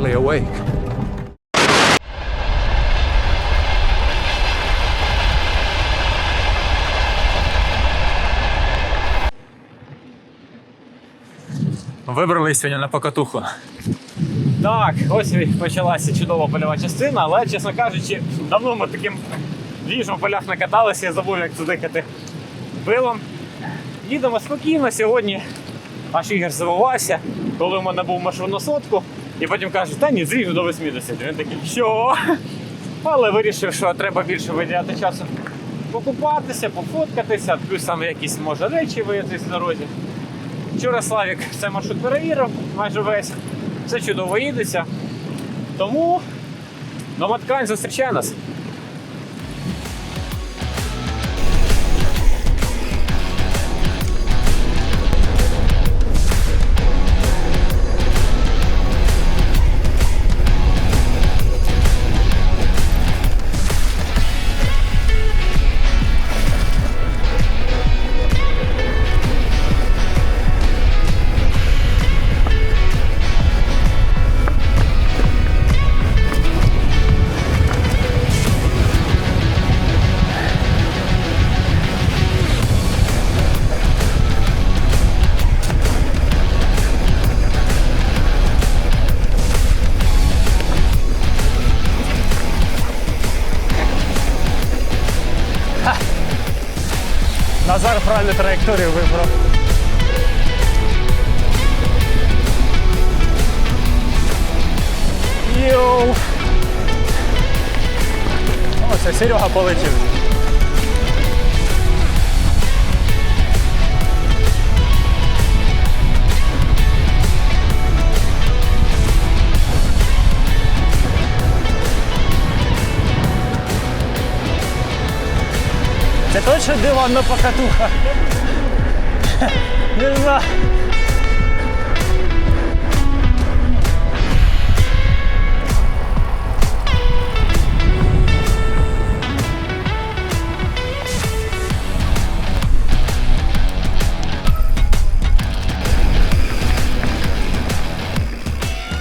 finally awake. Вибрали сьогодні на покатуху. Так, ось почалася чудова польова частина, але, чесно кажучи, давно ми таким ліжом в полях накаталися, я забув, як це дихати пилом. Їдемо спокійно сьогодні. Аж Ігор завивався, коли в мене був на сотку, і потім каже, та ні, зріжу до 80. Він такий, що? Але вирішив, що треба більше виділяти часу покупатися, пофоткатися, плюс там якісь може речі виявитись в дорозі. Вчора Славік цей маршрут перевірив майже весь. Все чудово їдеться. Тому нова ткань зустрічає нас. Серега полетів. Це точно диванна покатуха? Не знаю.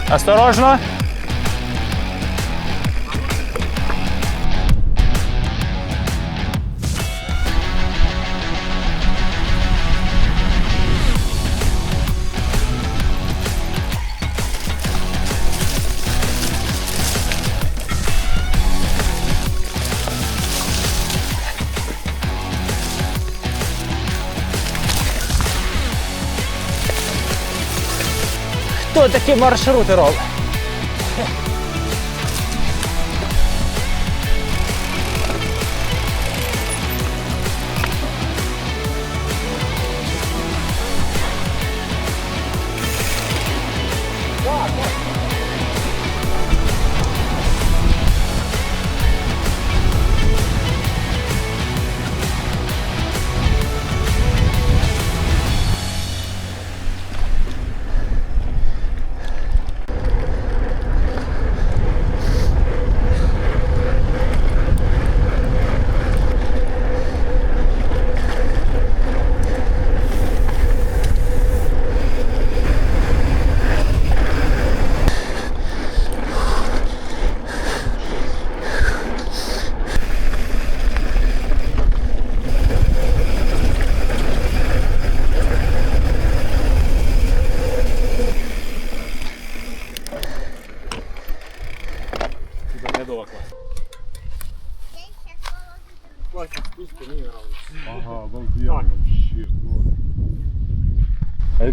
Осторожно. Такі маршрути робить?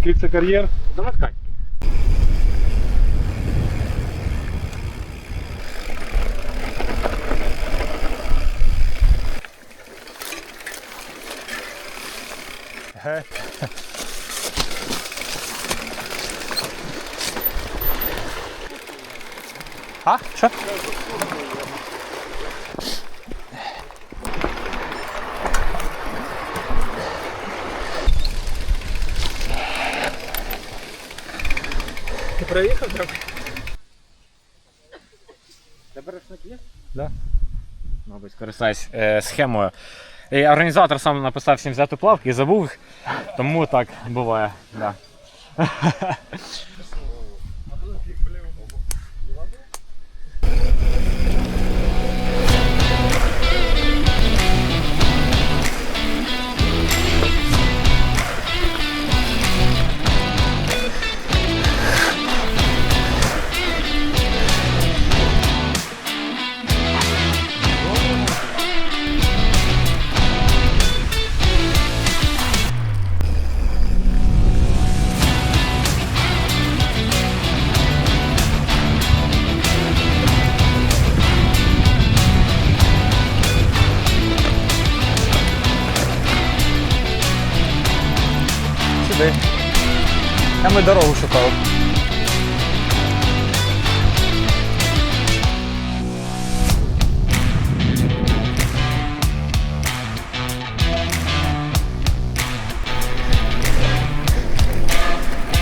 А це кар'єр? Давай. А? Що? Проїхав там. Тебе рушник є? Да. Мабуть, користаюсь е, схемою. І організатор сам написав всім взяти плавки і забув тому так буває. Да.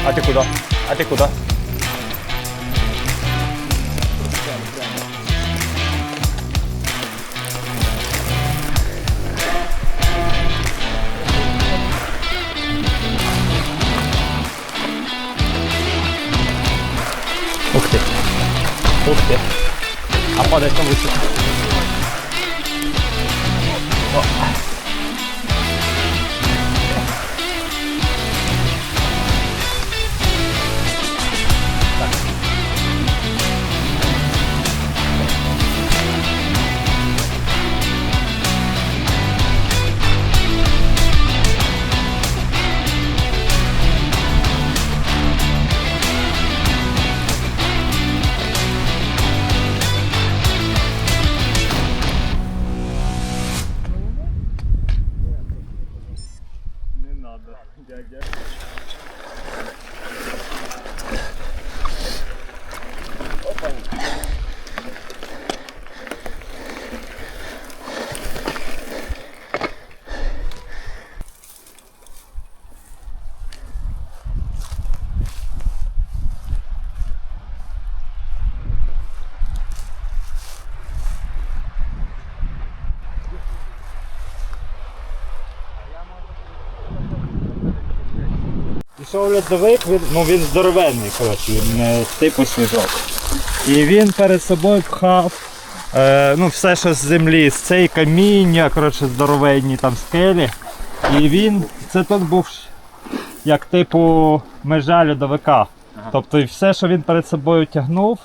あてこだあてこだ 오케이. 오케이. 아빠 내꺼 못 써. Пішов льодовик, він, ну він здоровенний, коротше, він не типу сніжок. І він перед собою пхав е, ну, все, що з землі, з цієї каміння, коротше, здоровенні там скелі. І він, це тут був як типу межа льодовика. Тобто і все, що він перед собою тягнув,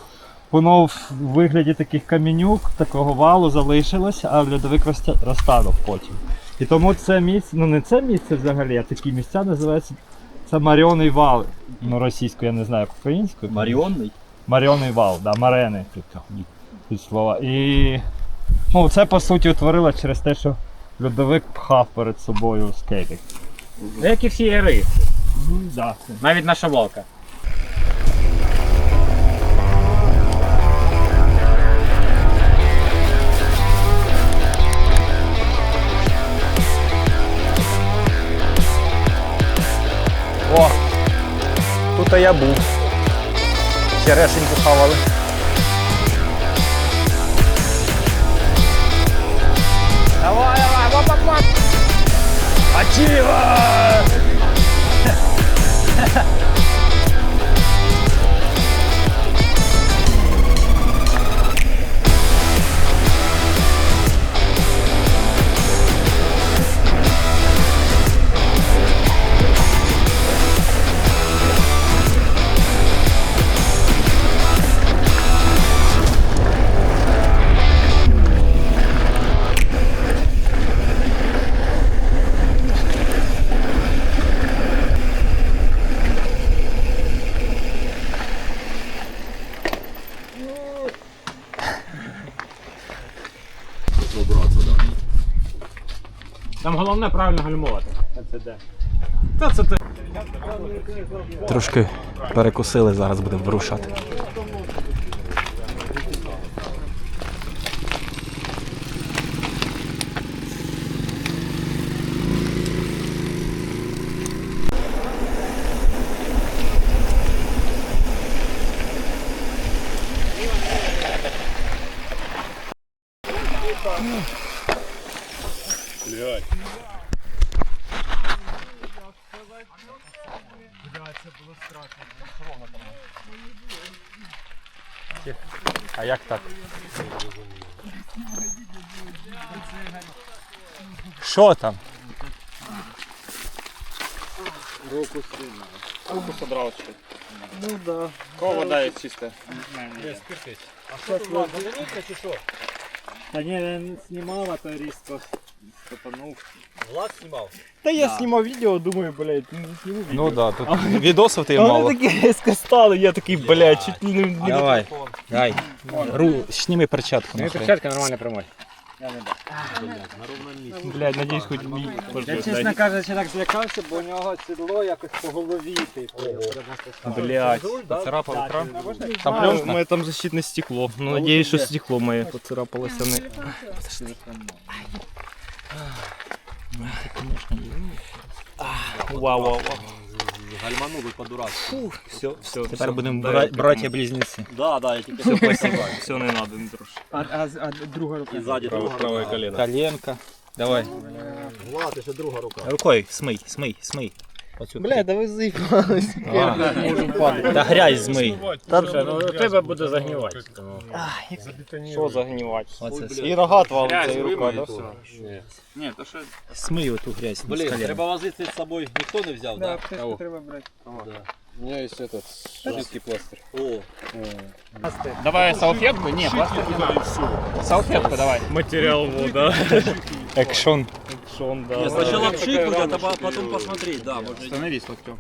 воно в вигляді таких камінюк, такого валу залишилось, а льодовик розтя- розтанув потім. І тому це місце, ну не це місце взагалі, а такі місця називаються це маріонний вал. Ну, російською я не знаю, як українською. Маріонний? Маріонний вал, да, марени тут, слова. І ну, це по суті утворило через те, що льодовик пхав перед собою скейтик. Ну, Як і всі ери. Да. Навіть наша волка. Тут я був. Черешеньку хавали. Давай, давай, воп, воп, воп! Ачива! Головне правильно гальмувати. Це де? Та це ти. Трошки перекусили, зараз будемо вирушати. Що там? Руку сильно. Руку содрав чи? Ну да. Кого вода є чиста? Та ні, він знімав, а то різко стопанув. Та я знімав відео, думаю, блядь, не зніму відео. Ну да, тут відосів ти А мало. вони такі різко стали, я такий, блядь, чуть не... не- Давай. Дай, Ру, сніми перчатку. Ну і нахуй. перчатка нормально примой. Блядь, надіюсь, хоч мій. Я, чесно кажучи, так злякався, бо у нього сідло якось по голові, типу. Блядь, поцарапав екран. Там пленка? Моє там защитне стекло. Ну, надіюсь, що стекло моє поцарапалося не. Вау, вау, вау. Гальманули по-дурацьку. Все, все. Тепер будемо братя-близнеці. Да, да, я тільки Все, спасибо. Все, не надо, не трошки. А, а, а друга рука? і ззаді друга Правое колено. Коленка. Давай. Влад, ще друга рука. Рукой, смий, смий, смий. Оцю Бля, да ви заїбались. Та грязь змий. Слушай, ну у тебе буде загнівати. Що загнівати? Оце. І рогат валиться, і рука, да? Смий оту грязь. з Блін, колена. треба возити з собою. Ніхто не взяв, Да, да? аптечку треба брати. У меня есть этот жидкий пластырь. О, Давай салфетку? Ні, пластир не надо. Салфетку давай. Матеріал вода. Екшон. Шон, да. не, спочатку пшикнуть, а то потім посмотреть, да, може. Становись локтем.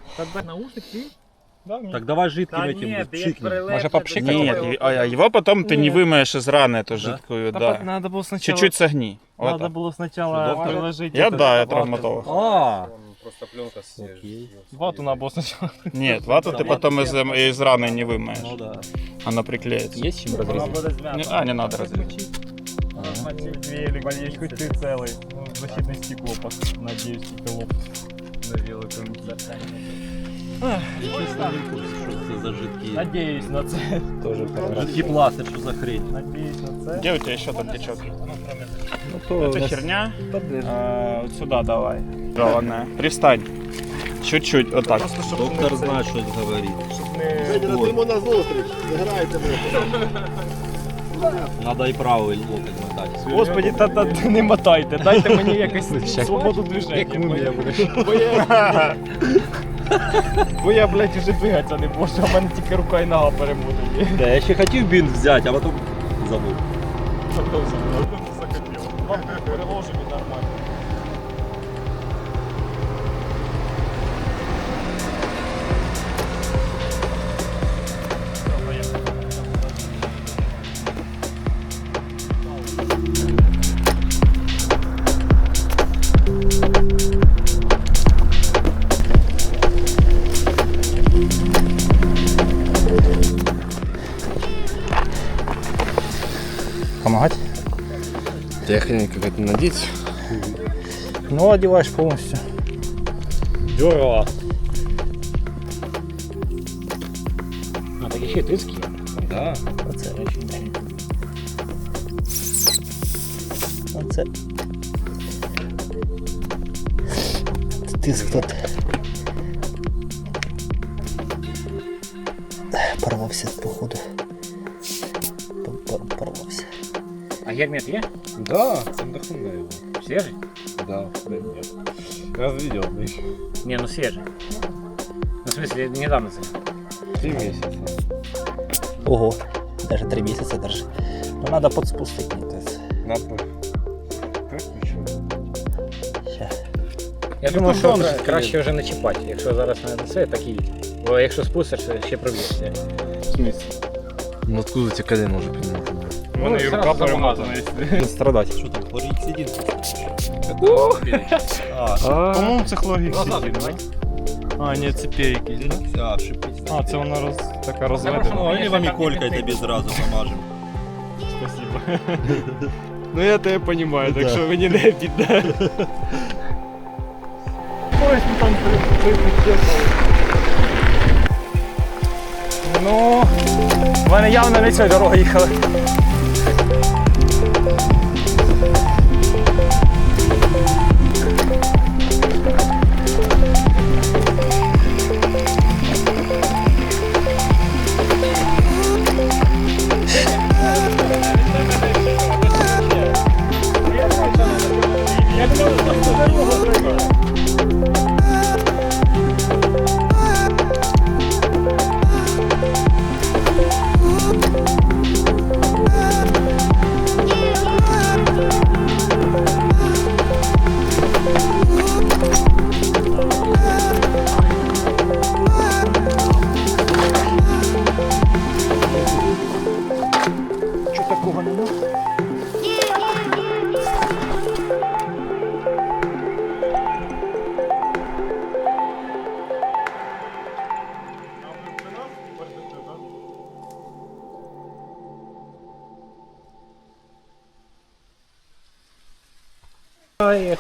Так давай жидким этим пшикни. Може попшикати? Нет, а его потом ты не вымоешь из раны эту жидкую, да. Надо було спочатку... Чуть-чуть согни. Вот Надо так. було спочатку приложити. Я этот да, я вату. травматолог. А, Просто пленка с Вату надо було спочатку. Нет, вату ты потом из, из раны не ну вымоешь. да. Она приклеится. Є чим розрізати? Не- А, не надо разрезать. Велик. Болеешь, хоть ты целый. Ну, защитный стекло, надеюсь, стекло навело зажитки. Надеюсь на С. Тоже ну, Жидкий пластырь, что за хрень. Надеюсь на С. Где у тебя еще там течет? Ну, ну, то Это нас... херня. А, вот сюда давай. Главное. Привстань. Чуть-чуть, вот так. Доктор знает, что это говорит. Чтобы не... А ему на зустріч, играйте в Надо і правий локоть мотати. Господи, та, та не мотайте, дайте мені якось свободу движення. Мумія будеш. Бо я, бо я, блядь, уже двигатися не можу, а в мене тільки рука і нога перемотані. Да, я ще хотів бінт взяти, а потім забув. Вам переложимо і нормально. Надеть. Ну, одеваешь полностью. Дёрова. А, так еще и тыцки. Да. Оце речі. Оце. Тиск тут. Порвався, походу. Пор- пор- Порвався. А гермет є? Да, Сандахун его. Свежий? Да, да нет. Разведен еще. Не, ну свежий. Ну, в смысле, недавно це. Три месяца. Ого, даже три месяца даже. Ну надо подспустить мне это. Надо. Как ничего? Ща. Я думаю, що кра- краще вже не чіпати. Якщо зараз на це, так і. Бо якщо спустишся, ще проб'єшся. Ну откуда тебе колено уже понимаешь? У мене і рука перемазана. Страдать. Що там, горіть сидінка? По-моєму, це Назад давай. А, ні, це перекись, да? А, це вона роз... така Ну, розведена. Ну, или вам і колькой тобі зразу помажемо. Спасибо. ну я тебе понимаю, так що мені не піде. Ось ми там Ну, в мене явно не цією дорогою їхали.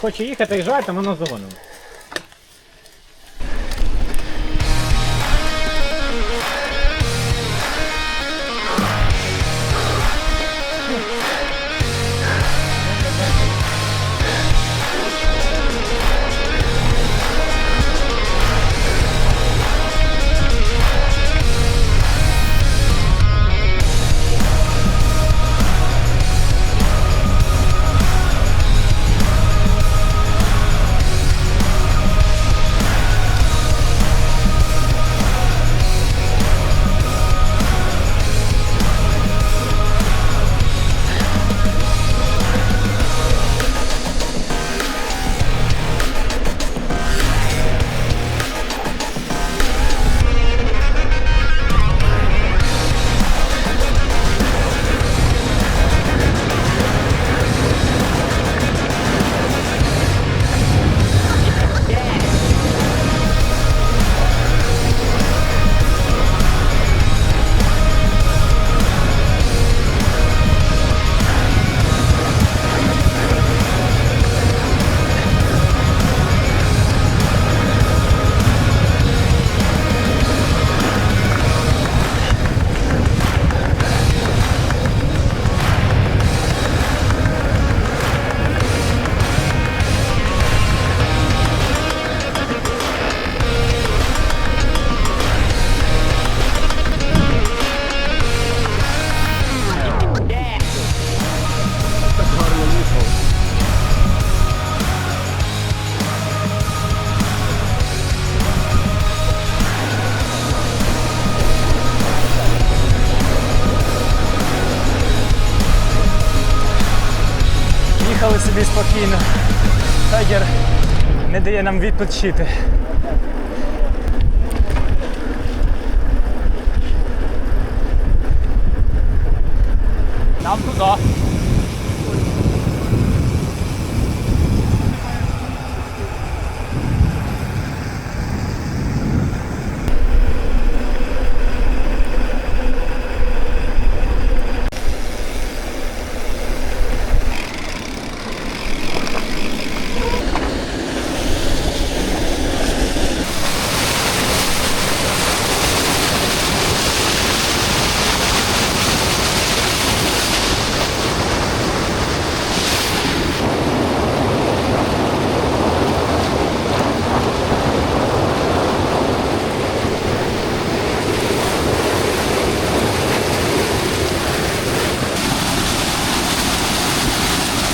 Хоче їхати і жаль, ми воно загонимо. Тайгер не дає нам відпочити. Нам туди.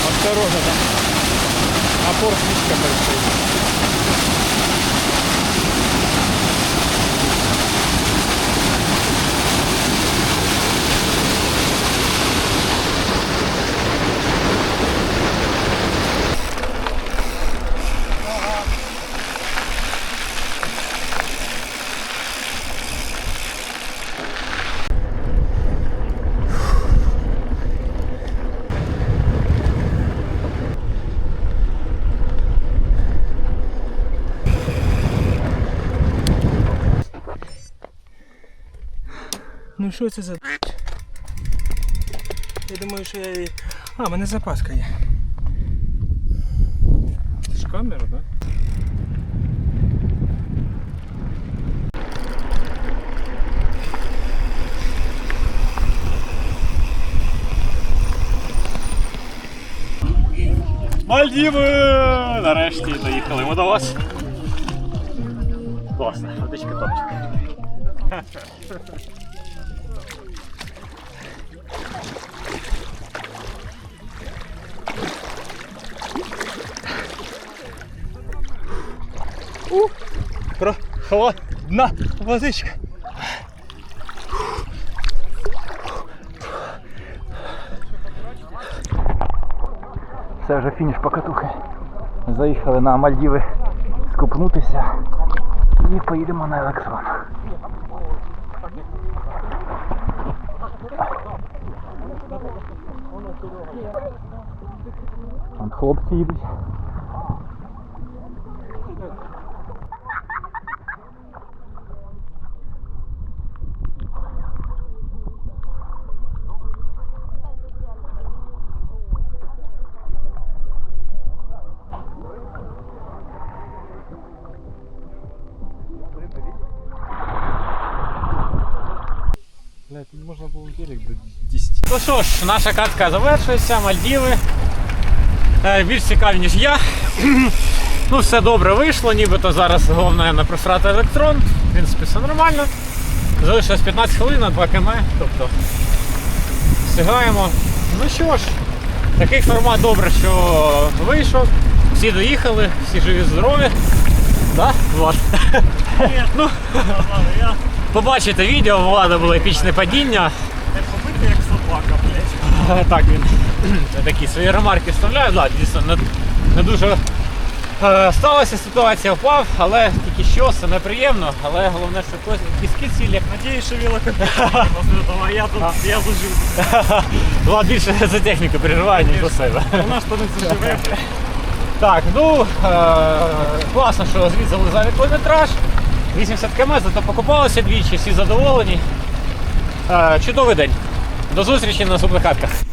Осторожно там. Опор слишком большой. Ну що це за. Я думаю, що я її. А, в мене запаска є. Це ж камера, так? Мальдіви! Нарешті доїхали ми до вас. Класно, водичка топчик. Прохладна водичка. Це вже фініш покатухи. Заїхали на Мальдіви скупнутися і поїдемо на електрон. Там хлопці їдуть. Ну що ж, наша катка завершується, Мальдіви. Е, Більш цікаві, ніж я. ну, все добре вийшло, нібито зараз головне не просрати електрон. В принципі, все нормально. Залишилось 15 хвилин на 2 км, тобто встигаємо. Ну що ж, такий формат добре, що вийшов. Всі доїхали, всі живі, здорові. Да, Влад? ну, побачите відео, Влада було епічне падіння. Собака, блядь. Так, він такі свої ремарки вставляє. Да, дійсно, не, не дуже е, сталася ситуація, впав, але тільки що, це неприємно, але головне, що хтось кіски цілі, як Надіюсь, що велосипед того, я тут, я зажив. Влад більше за техніку переживає, ніж за себе. У нас то не заживе. Так, ну е, класно, що звідси залізали кілометраж. 80 км, зато покупалися двічі, всі задоволені. Е, чудовий день. До зустрічі на наступних катках.